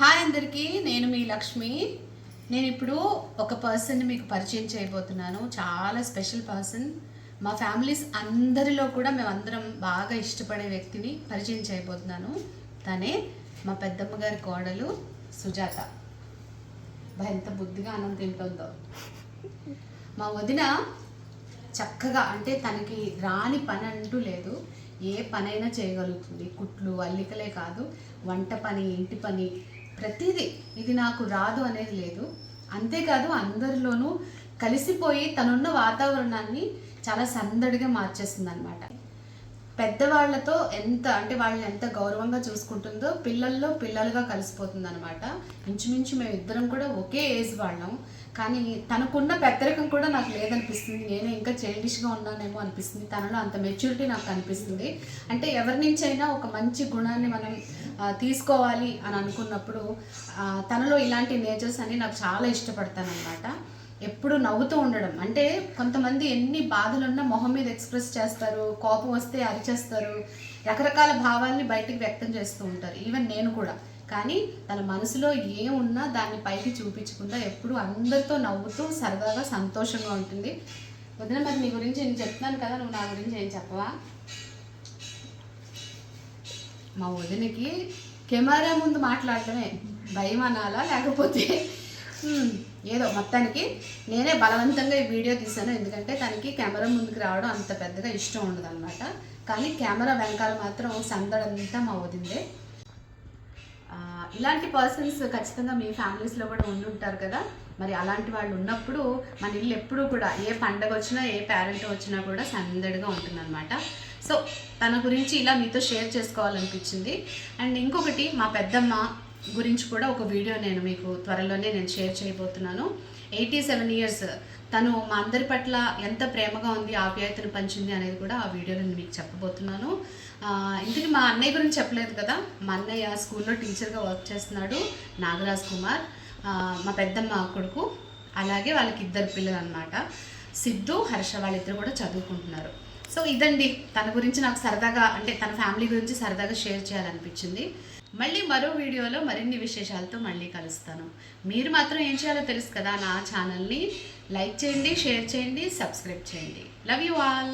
Hi అందరికీ నేను మీ లక్ష్మి. నేను ఇప్పుడు ఒక పర్సన్ని మీకు పరిచయం చేయబోతున్నాను. చాలా స్పెషల్ పర్సన్ మా ఫ్యామిలీస్ అందరిలో కూడా మేమందరం బాగా ఇష్టపడే వ్యక్తిని పరిచయం చేయబోతున్నాను. తనే మా పెద్దమ్మ గారి కోడలు సుజాత. ఎంత బుద్ధిగా అన్నం తింటుందో. మా వదిన చక్కగా అంటే తనకి రాని పని అంటూ లేదు. ఏ పనైనా చేయగలుగుతుంది. కుట్లు అల్లికలే కాదు. వంట పని ఇంటి పని ప్రతిదీ ఇది నాకు రాదు అనేది లేదు. అంతేకాదు అందరిలోనూ కలిసిపోయి తనున్న వాతావరణాన్ని చాలా సందడిగా మార్చేస్తుంది అనమాట పెద్దవాళ్ళతో ఎంత అంటే వాళ్ళని ఎంత గౌరవంగా చూసుకుంటుందో పిల్లల్లో పిల్లలుగా కలిసిపోతుంది అనమాట ఇంచుమించు మేము ఇద్దరం కూడా ఒకే ఏజ్ వాళ్ళం. కానీ తనకున్న పెద్దరికం కూడా నాకు లేదనిపిస్తుంది. నేనే ఇంకా చైల్డిష్గా ఉన్నానేమో అనిపిస్తుంది. తనలో అంత మెచ్యూరిటీ నాకు అనిపిస్తుంది అంటే ఎవరి నుంచి అయినా ఒక మంచి గుణాన్ని మనం తీసుకోవాలి అని అనుకున్నప్పుడు తనలో ఇలాంటి నేచర్స్ అన్ని నాకు చాలా ఇష్టపడతాను అనమాట ఎప్పుడు నవ్వుతూ ఉండడం. అంటే కొంతమంది ఎన్ని బాధలున్నా మొహం మీద ఎక్స్ప్రెస్ చేస్తారు కోపం వస్తే అరిచేస్తారు రకరకాల భావాల్ని బయటికి వ్యక్తం చేస్తూ ఉంటారు. ఈవెన్ నేను కూడా. కానీ తన మనసులో ఏమున్నా దాన్ని పైకి చూపించకుండా ఎప్పుడు అందరితో నవ్వుతూ సరదాగా సంతోషంగా ఉంటుంది. వదిన మరి నీ గురించి నేను చెప్తున్నాను కదా నువ్వు నా గురించి ఏం చెప్పవా? మా వదినకి కెమెరా ముందు మాట్లాడటమే భయం అనాలా లేకపోతే ఏదో మొత్తానికి నేనే బలవంతంగా ఈ వీడియో తీశాను. ఎందుకంటే తనకి కెమెరా ముందుకు రావడం అంత పెద్దగా ఇష్టం ఉండదు అనమాట కానీ కెమెరా వెనకాల మాత్రం సందడంతా మా వదిందే. ఇలాంటి పర్సన్స్ ఖచ్చితంగా మీ ఫ్యామిలీస్లో కూడా ఉండుంటారు కదా. మరి అలాంటి వాళ్ళు ఉన్నప్పుడు మన ఇల్లు ఎప్పుడూ కూడా ఏ పండగ వచ్చినా ఏ పేరెంట్ వచ్చినా కూడా సందడిగా ఉంటుందన్నమాట. సో తన గురించి ఇలా మీతో షేర్ చేసుకోవాలనిపించింది. అండ్ ఇంకొకటి మా పెద్దమ్మ గురించి కూడా ఒక వీడియో నేను మీకు త్వరలోనే నేను షేర్ చేయబోతున్నాను. ఎయిటీ సెవెన్ ఇయర్స్ తను మా అందరి పట్ల ఎంత ప్రేమగా ఉంది ఆప్యాయతను పంచింది అనేది కూడా ఆ వీడియోలో నేను మీకు చెప్పబోతున్నాను. ఆ, ఇంతకీ మా అన్నయ్య గురించి చెప్పలేదు కదా? మా అన్నయ్య స్కూల్లో టీచర్గా వర్క్ చేస్తున్నాడు నాగరాజ్ కుమార్. మా పెద్దమ్మ కొడుకు. అలాగే వాళ్ళకి ఇద్దరు పిల్లలు అనమాట సిద్ధు హర్ష వాళ్ళిద్దరు కూడా చదువుకుంటున్నారు. సో ఇదండి తన గురించి నాకు సరదాగా అంటే తన ఫ్యామిలీ గురించి సరదాగా షేర్ చేయాలనిపించింది. మళ్ళీ మరో వీడియోలో మరిన్ని విశేషాలతో మళ్ళీ కలుస్తాను. మీరు మాత్రం ఏం చేయాలో తెలుసు కదా నా ఛానల్ని లైక్ చేయండి షేర్ చేయండి సబ్స్క్రైబ్ చేయండి. Love you all